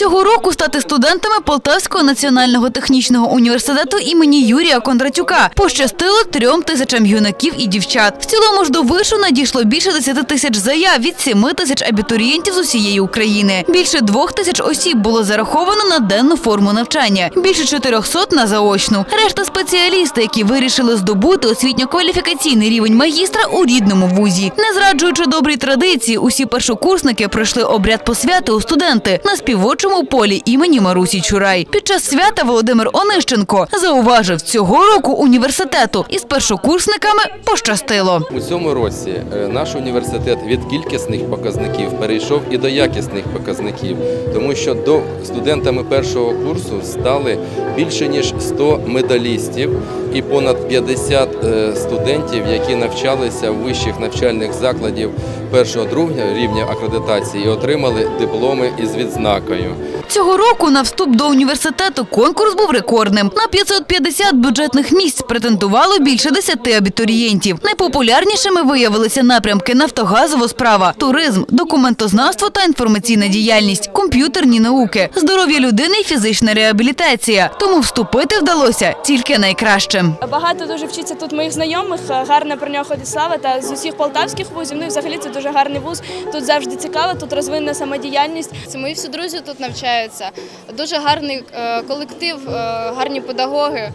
Цього року стати студентами Полтавського національного технічного університету імені Юрія Кондратюка пощастило трьом тисячам юнаків і дівчат. В цілому ж до вишу надійшло більше 10 тисяч заяв від 7 тисяч абітурієнтів з усієї України. Більше двох тисяч осіб було зараховано на денну форму навчання, більше 400 – на заочну. Решта спеціалісти, які вирішили здобути освітньо-кваліфікаційний рівень магістра у рідному вузі. Не зраджуючи добрій традиції, усі першокурсники пройшли обряд посвяти у студенти на співочому полі імені Марусі Чурай. Під час свята Володимир Онищенко зауважив, цього року університету із першокурсниками пощастило. У цьому році е, наш університет від кількісних показників перейшов і до якісних показників, тому що до студентами першого курсу стали більше ніж 100 медалістів і понад 50 е, студентів, які навчалися в вищих навчальних закладів першого другого рівня акредитації і отримали дипломи із відзнакою. Цього року на вступ до університету конкурс був рекордним. На 550 бюджетних місць претендувало більше 10 абітурієнтів. Найпопулярнішими виявилися напрямки нафтогазова справа, туризм, документознавство та інформаційна діяльність, комп'ютерні науки, здоров'я людини і фізична реабілітація. Тому вступити вдалося тільки найкращим. Багато дуже вчиться тут моїх знайомих. Гарна про нього ходить слава та з усіх полтавських вузів. Ну і взагалі це дуже гарний вуз. Тут завжди цікаво, тут розвинена самодіяльність. Це мої всі друзі тут навчаються. Дуже гарний е, колектив, е, гарні педагоги.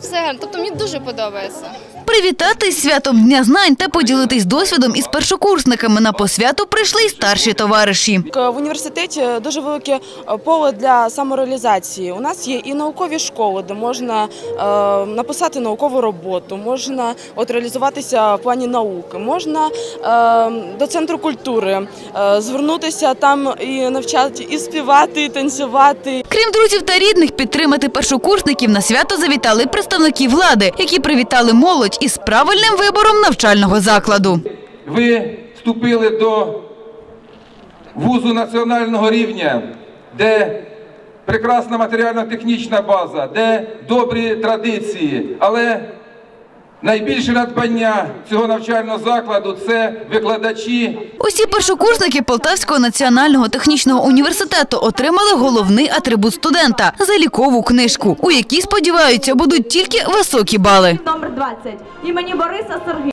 Все. Тобто мені дуже подобається. Привітати святом Дня знань та поділитись досвідом із першокурсниками на посвяту прийшли й старші товариші. В університеті дуже велике е, поле для самореалізації. У нас є і наукові школи, де можна е, написати наукову роботу, можна от реалізуватися в плані науки, можна е, до центру культури звернутися там і навчати і співати, і танцювати. Крім друзів та рідних, підтримати першокурсників на свято завітали представники влади, які привітали молодь із правильним вибором навчального закладу. ви вступили до вузу національного рівня, де прекрасна матеріально-технічна база, де добрі традиції, але найбільше надбання цього навчального закладу це викладачі. Усі першокурсники Полтавського національного технічного університету отримали головний атрибут студента залікову книжку, у якій сподіваються будуть тільки високі бали. номер 20 імені Бориса Сергія.